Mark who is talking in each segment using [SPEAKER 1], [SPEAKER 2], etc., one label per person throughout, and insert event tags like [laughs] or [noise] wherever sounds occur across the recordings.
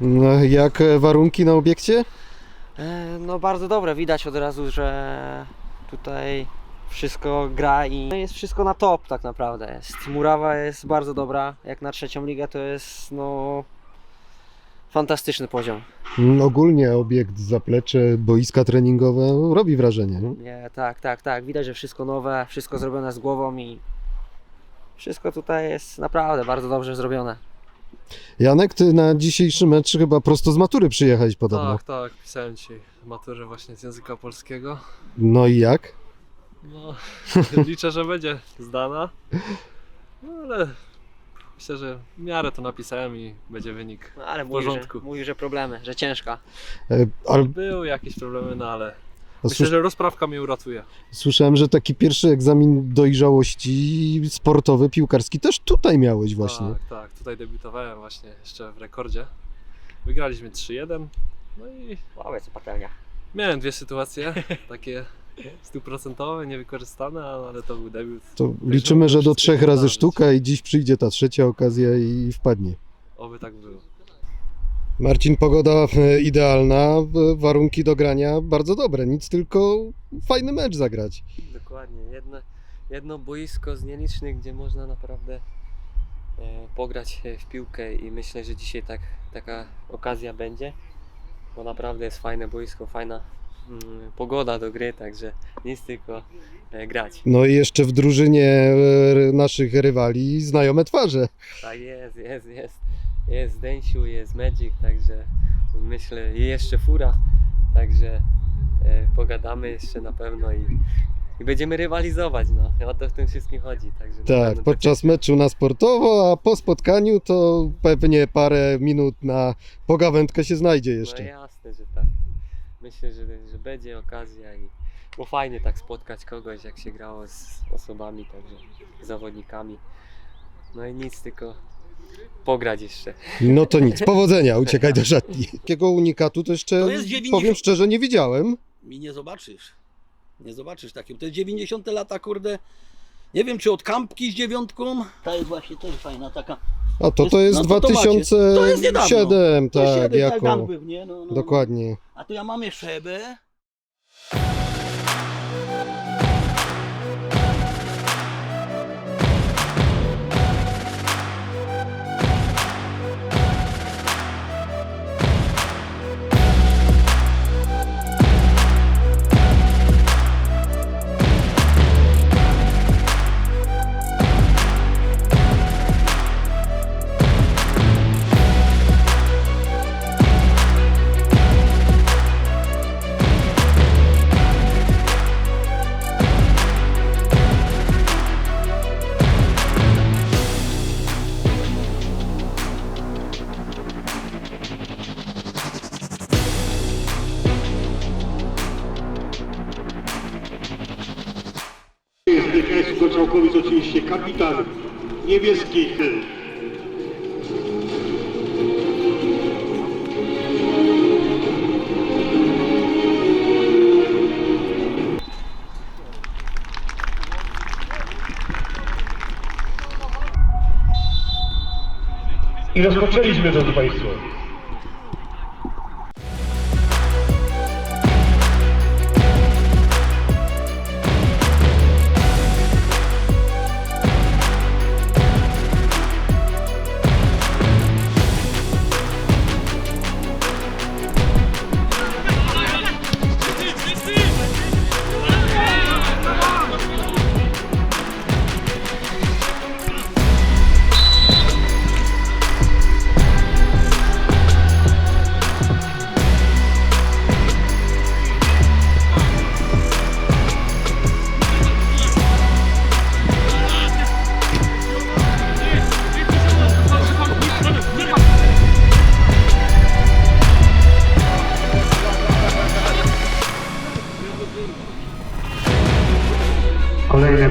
[SPEAKER 1] No, jak e, warunki na obiekcie?
[SPEAKER 2] E, No bardzo dobre, widać od razu, że tutaj wszystko gra i no, jest wszystko na top tak naprawdę. Jest. Murawa jest bardzo dobra, jak na trzecią ligę to jest no fantastyczny poziom.
[SPEAKER 1] Mm, Ogólnie obiekt, zaplecze, boiska treningowe robi wrażenie. nie?
[SPEAKER 2] Nie, tak, tak, tak, widać, że wszystko nowe, wszystko zrobione z głową i wszystko tutaj jest naprawdę bardzo dobrze zrobione.
[SPEAKER 1] Janek, ty na dzisiejszy mecz chyba prosto z matury przyjechałeś podobno.
[SPEAKER 3] Tak, tak, pisałem dzisiaj maturę właśnie z języka polskiego.
[SPEAKER 1] No i jak?
[SPEAKER 3] No, [laughs] liczę, że będzie zdana. No ale myślę, że w miarę to napisałem i będzie wynik.
[SPEAKER 2] No, ale
[SPEAKER 3] W
[SPEAKER 2] mówi że,
[SPEAKER 3] porządku.
[SPEAKER 2] mówi, że problemy, że ciężka.
[SPEAKER 1] E, Ale
[SPEAKER 3] Były jakieś problemy, no ale myślę, że rozprawka mnie uratuje.
[SPEAKER 1] słyszałem, że taki pierwszy egzamin dojrzałości sportowy, piłkarski też tutaj miałeś właśnie.
[SPEAKER 3] Tak, tak, tutaj debiutowałem właśnie jeszcze w rekordzie. Wygraliśmy 3-1. No i
[SPEAKER 2] Wow, co patelnia.
[SPEAKER 3] miałem dwie sytuacje [laughs] takie stuprocentowe, niewykorzystane, ale to był debiut.
[SPEAKER 1] To liczymy, że do
[SPEAKER 3] wszystko
[SPEAKER 1] trzech
[SPEAKER 3] się
[SPEAKER 1] razy
[SPEAKER 3] zdarzyć.
[SPEAKER 1] sztuka i dziś przyjdzie ta trzecia okazja i wpadnie.
[SPEAKER 3] Oby tak było.
[SPEAKER 1] Marcin, pogoda e, idealna, e, warunki do grania bardzo dobre, nic tylko fajny mecz zagrać.
[SPEAKER 4] Dokładnie. Jedno, jedno boisko z nielicznych, gdzie można naprawdę e, pograć w piłkę i myślę, że dzisiaj tak, taka okazja będzie, bo naprawdę jest fajne boisko, fajna mm, pogoda do gry, także nic tylko grać.
[SPEAKER 1] No i jeszcze w drużynie naszych rywali znajome twarze.
[SPEAKER 4] Tak jest, jest, jest. Jest Densiu, jest Magic, także myślę i jeszcze Fura, także e, pogadamy jeszcze na pewno i, i będziemy rywalizować, no. O to w tym wszystkim chodzi, także na
[SPEAKER 1] Tak,
[SPEAKER 4] pewno
[SPEAKER 1] podczas meczu na sportowo, a po spotkaniu to pewnie parę minut na pogawędkę się znajdzie
[SPEAKER 4] No
[SPEAKER 1] jeszcze.
[SPEAKER 4] jasne, że tak. Myślę, że, że będzie okazja i bo fajnie tak spotkać kogoś, jak się grało z osobami, także z zawodnikami. No i nic, tylko pograć jeszcze.
[SPEAKER 1] No to nic, powodzenia, uciekaj do [laughs] szatni. Takiego unikatu to jeszcze,
[SPEAKER 5] To jest 90.
[SPEAKER 1] powiem szczerze, nie widziałem.
[SPEAKER 5] Mi nie zobaczysz. Nie zobaczysz takiego. To jest 90 lata, kurde. Nie wiem, czy od kampki z dziewiątką. Ta jest właśnie też fajna taka.
[SPEAKER 1] A to to jest
[SPEAKER 5] No to to macie.
[SPEAKER 1] 2007,
[SPEAKER 5] To jest niedawno. To
[SPEAKER 1] tak,
[SPEAKER 5] siedem,
[SPEAKER 1] jako,
[SPEAKER 5] był, nie? No, no.
[SPEAKER 1] dokładnie.
[SPEAKER 5] A tu ja mam jeszcze ebę.
[SPEAKER 6] DKS Goczałkowic oczywiście kapitan niebieskich. I rozpoczęliśmy, drodzy Państwo.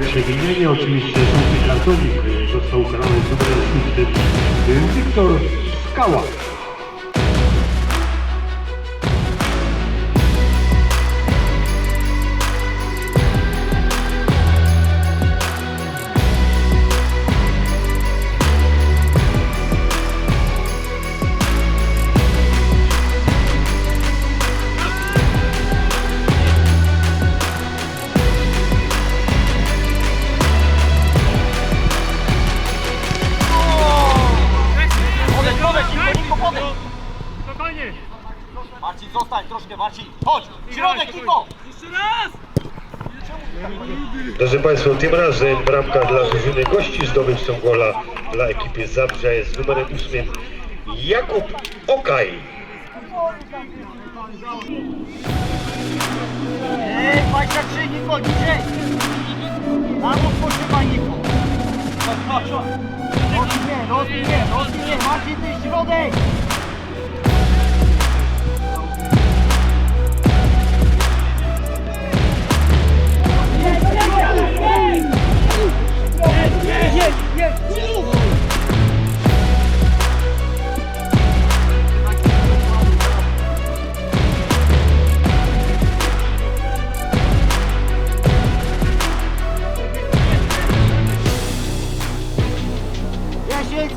[SPEAKER 6] Przewinienie. Oczywiście żółty kartonik został ukarany numerem szóstym Wiktor Skała. Proszę Państwa, tym razem bramka dla drużyny gości zdobywcą gola dla ekipy Zabrze jest numerem 8 Jakub Okaj.
[SPEAKER 7] Ej, 23, Niko, dzisiaj! Tam odpoczywa Niko! Rozwinie, rozwinie, rozwinie, Marcin, ty środek!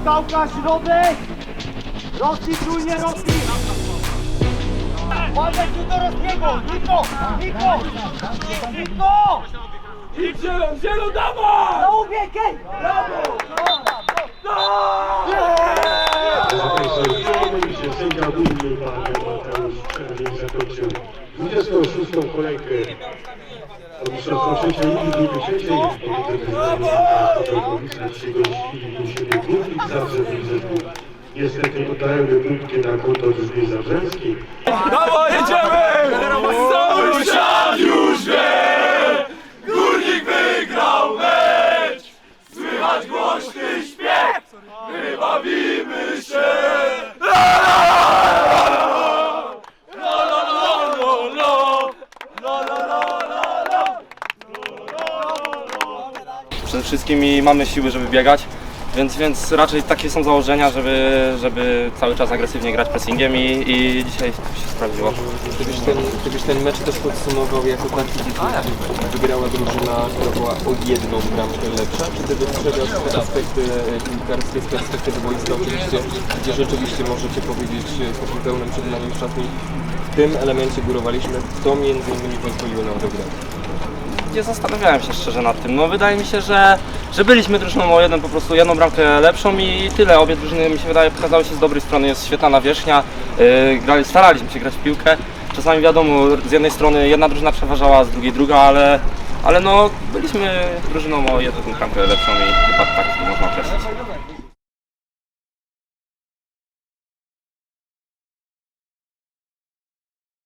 [SPEAKER 7] Skałka, środek! Rosji, czujnie, Rosji! Uważaj tu do Rossiego! Niko! Niko! Niko! Zielon, zielon, dawaj! Na ubiekę! Brawo!
[SPEAKER 6] Wczoraj się sędzia główny pan Mateusz Czerwień zakończył 26. kolejkę Niestety oddają punktki na konto drużyny Zabrzeskiej.
[SPEAKER 8] przede wszystkim i mamy siły, żeby biegać, więc, więc raczej takie są założenia, żeby, żeby cały czas agresywnie grać pressingiem i, i dzisiaj to się sprawdziło.
[SPEAKER 9] Gdybyś ten, gdybyś ten mecz też podsumował jako taki, gdzie wygrała drużyna, która była o jedną bramkę lepsza, czy ty dostrzegasz te aspekty e, piłkarskie z perspektywy boiska oczywiście, gdzie rzeczywiście możecie powiedzieć e, takim pełnym przekonaniem w szatni, w tym elemencie górowaliśmy, to między innymi pozwoliło nam wygrać.
[SPEAKER 8] Nie zastanawiałem się szczerze nad tym. No wydaje mi się, że, że byliśmy drużyną o jedną po prostu jedną bramkę lepszą i tyle. Obie drużyny mi się wydaje pokazały się z dobrej strony. Jest świetna nawierzchnia. Yy, grali, staraliśmy się grać w piłkę. Czasami wiadomo, z jednej strony jedna drużyna przeważała, z drugiej druga, ale, ale no byliśmy drużyną o jedną bramkę lepszą i chyba tak to można określić.